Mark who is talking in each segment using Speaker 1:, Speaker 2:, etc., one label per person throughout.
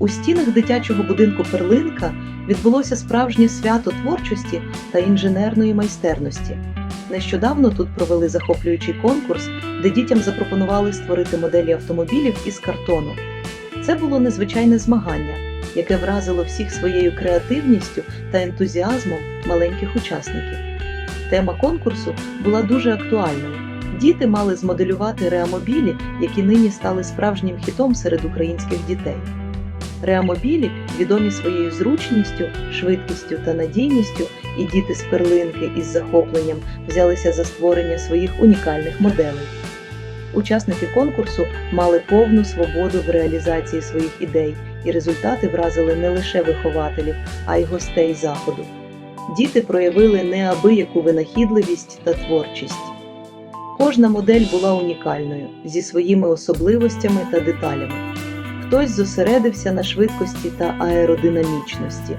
Speaker 1: У стінах дитячого будинку Перлинка відбулося справжнє свято творчості та інженерної майстерності. Нещодавно тут провели захоплюючий конкурс, де дітям запропонували створити моделі автомобілів із картону. Це було незвичайне змагання, яке вразило всіх своєю креативністю та ентузіазмом маленьких учасників. Тема конкурсу була дуже актуальною. Діти мали змоделювати реамобілі, які нині стали справжнім хітом серед українських дітей. Реамобілі відомі своєю зручністю, швидкістю та надійністю, і діти з перлинки із захопленням взялися за створення своїх унікальних моделей. Учасники конкурсу мали повну свободу в реалізації своїх ідей, і результати вразили не лише вихователів, а й гостей заходу. Діти проявили неабияку винахідливість та творчість. Кожна модель була унікальною зі своїми особливостями та деталями. Хтось зосередився на швидкості та аеродинамічності,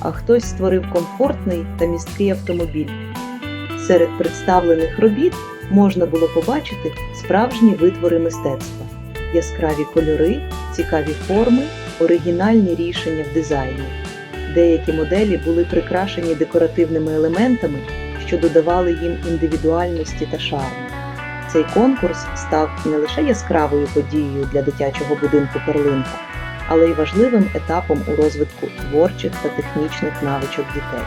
Speaker 1: а хтось створив комфортний та місткий автомобіль. Серед представлених робіт можна було побачити справжні витвори мистецтва, яскраві кольори, цікаві форми, оригінальні рішення в дизайні. Деякі моделі були прикрашені декоративними елементами, що додавали їм індивідуальності та шарму. Цей конкурс став не лише яскравою подією для дитячого будинку Перлинка, але й важливим етапом у розвитку творчих та технічних навичок дітей.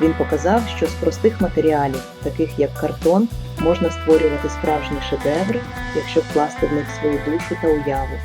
Speaker 1: Він показав, що з простих матеріалів, таких як картон, можна створювати справжні шедеври, якщо вкласти в них свою душу та уяву.